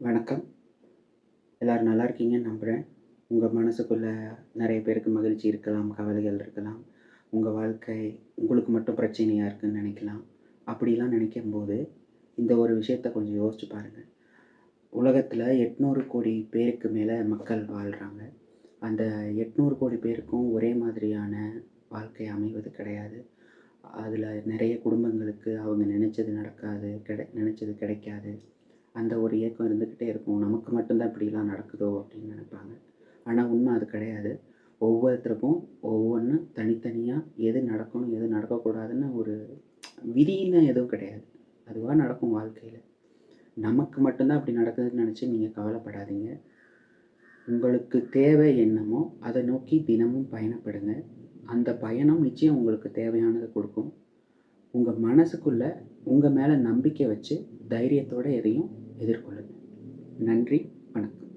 வணக்கம். எல்லோரும் நல்லா இருக்கீங்கன்னு நம்புகிறேன் உங்கள் மனசுக்குள்ளே நிறைய பேருக்கு மகிழ்ச்சி இருக்கலாம் கவலைகள் இருக்கலாம். உங்கள் வாழ்க்கை உங்களுக்கு மட்டும் பிரச்சனையாக இருக்குன்னு நினைக்கலாம். அப்படிலாம் நினைக்கும்போது இந்த ஒரு விஷயத்த கொஞ்சம் யோசிச்சு பாருங்கள் உலகத்தில் எட்நூறு கோடி பேருக்கு மேலே மக்கள் வாழ்கிறாங்க அந்த எட்நூறு கோடி பேருக்கும் ஒரே மாதிரியான வாழ்க்கை அமைவது கிடையாது. அதில் நிறைய குடும்பங்களுக்கு அவங்க நினச்சது நடக்காது கிடை நினச்சது கிடைக்காது. அந்த ஒரு ஏக்கம் இருந்துக்கிட்டே இருக்கும். நமக்கு மட்டும்தான் இப்படிலாம் நடக்குதோ அப்படின்னு நினைப்பாங்க. ஆனால் உண்மை அது கிடையாது. ஒவ்வொருத்தருக்கும் ஒவ்வொன்றும் தனித்தனியாக எது நடக்கணும் எது நடக்கக்கூடாதுன்னு ஒரு விதின்னு எதுவும் கிடையாது. அதுவாக நடக்கும் வாழ்க்கையில். நமக்கு மட்டும்தான் அப்படி நடக்குதுன்னு நினச்சி நீங்கள் கவலைப்படாதீங்க. உங்களுக்கு தேவை என்னமோ அதை நோக்கி தினமும் பயணப்படுங்க. அந்த பயணம் நிச்சயம் உங்களுக்கு தேவையானதை கொடுக்கும். உங்கள் மனசுக்குள்ளே உங்கள் மேலே நம்பிக்கை வச்சு தைரியத்தோடு எதையும் எதிர்கொள்ளுங்கள். நன்றி வணக்கம்.